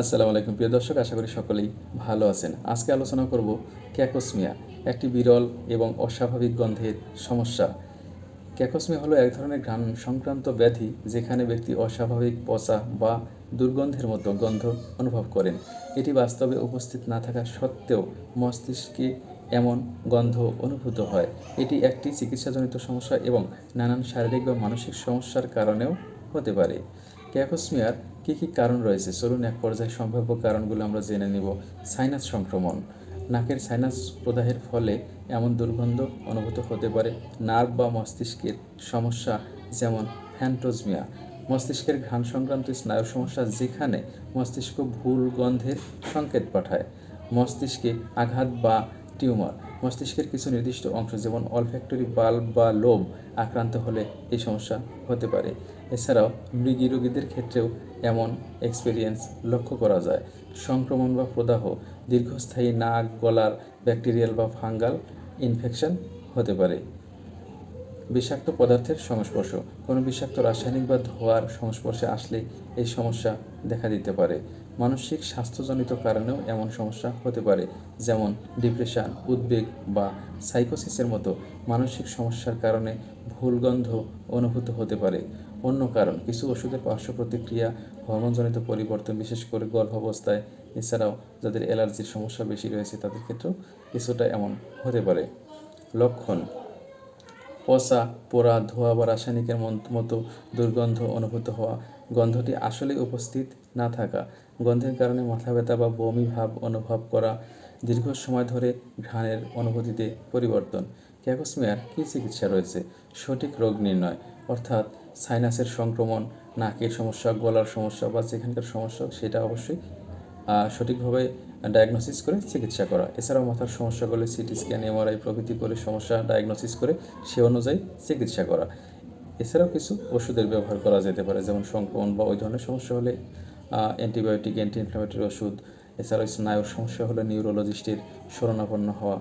আসসালামু আলাইকুম। প্রিয় দর্শক, আশা করি সকলেই ভালো আছেন। আজকে আলোচনা করব ক্যাকোসমিয়া, একটি বিরল এবং অস্বাভাবিক গন্ধের সমস্যা। ক্যাকোসমিয়া হলো এক ধরনের ঘ্রাণ সংক্রান্ত ব্যাধি যেখানে ব্যক্তি অস্বাভাবিক পচা বা দুর্গন্ধের মতো গন্ধ অনুভব করেন। এটি বাস্তবে উপস্থিত না থাকা সত্ত্বেও মস্তিষ্কে এমন গন্ধ অনুভূত হয়। এটি একটি চিকিৎসাজনিত সমস্যা এবং নানান শারীরিক বা মানসিক সমস্যার কারণেও হতে পারে। ক্যাকোসমিয়ার কী কী কারণ রয়েছে? চলুন এক পর্যায়ে সম্ভাব্য কারণগুলো আমরা জেনে নিব। সাইনাস সংক্রমণ। নাকের সাইনাস প্রদাহের ফলে এমন দুর্গন্ধ অনুভূত হতে পারে। নার্ভ বা মস্তিষ্কের সমস্যা, যেমন ফ্যান্টোজমিয়া মস্তিষ্কের ঘ্রাণ সংক্রান্ত স্নায়ু সমস্যা, যেখানে মস্তিষ্ক ভুল গন্ধের সংকেত পাঠায়। মস্তিষ্কে আঘাত বা টিউমার। মস্তিষ্কের কিছু নির্দিষ্ট অংশ, যেমন অলফ্যাক্টরি বাল্ব বা লোম, আক্রান্ত হলে এই সমস্যা হতে পারে। এছাড়াও মৃগী রোগীদের ক্ষেত্রেও এমন এক্সপিরিয়েন্স লক্ষ্য করা যায়। সংক্রমণ বা প্রদাহ, দীর্ঘস্থায়ী নাক, গলার ব্যাকটেরিয়াল বা ফাঙ্গাল ইনফেকশন হতে পারে। বিষাক্ত পদার্থের সংস্পর্শ। কোনো বিষাক্ত রাসায়নিক বা ধোঁয়ার সংস্পর্শে আসলে এই সমস্যা দেখা দিতে পারে। মানসিক স্বাস্থ্যজনিত কারণেও এমন সমস্যা হতে পারে, যেমন ডিপ্রেশন, উদ্বেগ বা সাইকোসিসের মতো মানসিক সমস্যার কারণে ভুল গন্ধ অনুভূত হতে পারে। অন্য কারণ, কিছু ওষুধের পার্শ্ব প্রতিক্রিয়া, হরমোনজনিত পরিবর্তন, বিশেষ করে গর্ভাবস্থায়, এছাড়াও যাদের অ্যালার্জির সমস্যা বেশি রয়েছে তাদের ক্ষেত্রেও কিছুটা এমন হতে পারে। লক্ষণ পচা পোড়া, ধোয়া বা রাসায়নিকের মতো দুর্গন্ধ অনুভূত হওয়া। গন্ধটি আসলেই উপস্থিত না থাকা। গন্ধের কারণে মাথা ব্যথা বা বমি ভাব অনুভব করা দীর্ঘ সময় ধরে ঘ্রাণের অনুভূতিতে পরিবর্তন। ক্যাকোসমিয়ার কী চিকিৎসা রয়েছে? সঠিক রোগ নির্ণয়। অর্থাৎ সাইনাসের সংক্রমণ, নাকের সমস্যা, গলার সমস্যা বা যেখানকার সমস্যা সেটা অবশ্যই সঠিকভাবে ডায়াগনোসিস করে চিকিৎসা করা। এছাড়াও মাথার সমস্যা করলে সিটি স্ক্যান এমআরআই প্রভৃতি করে সমস্যা ডায়াগনোসিস করে সে অনুযায়ী চিকিৎসা করা। এছাড়াও কিছু ওষুধের ব্যবহার করা যেতে পারে, যেমন সংক্রমণ বা ওই ধরনের সমস্যা হলে অ্যান্টিবায়োটিক অ্যান্টি ইনফ্লামেটরি ওষুধ। এছাড়াও স্নায়ুর সমস্যা হলে নিউরোলজিস্টের শরণাপন্ন হওয়া।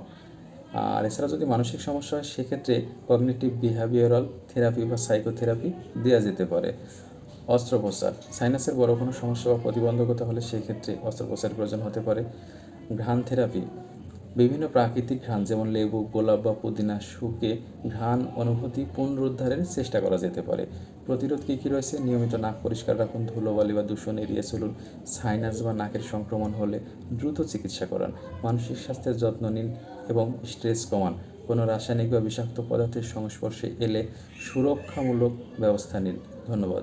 আর এছাড়া যদি মানসিক সমস্যা হয়, সেক্ষেত্রে কগনিটিভ বিহেভিয়ারাল থেরাপি বা সাইকোথেরাপি দেওয়া যেতে পারে। অস্ত্রোপচার। সাইনাসের বড় কোনো সমস্যা বা প্রতিবন্ধকতা হলে সেই ক্ষেত্রে অস্ত্রোপচারের প্রয়োজন হতে পারে। ঘ্রাণ থেরাপি। বিভিন্ন প্রাকৃতিক ঘ্রাণ, যেমন লেবু, গোলাপ বা পুদিনা, শুকে ঘ্রাণ অনুভূতি পুনরুদ্ধারের চেষ্টা করা যেতে পারে। প্রতিরোধ কী কী রয়েছে? নিয়মিত নাক পরিষ্কার রাখুন, ধুলোবালি বা দূষণ এড়িয়ে চলুন। সাইনাস বা নাকের সংক্রমণ হলে দ্রুত চিকিৎসা করান। মানসিক স্বাস্থ্যের যত্ন নিন এবং স্ট্রেস কমান। কোনো রাসায়নিক বা বিষাক্ত পদার্থের সংস্পর্শে এলে সুরক্ষামূলক ব্যবস্থা নিন। ধন্যবাদ।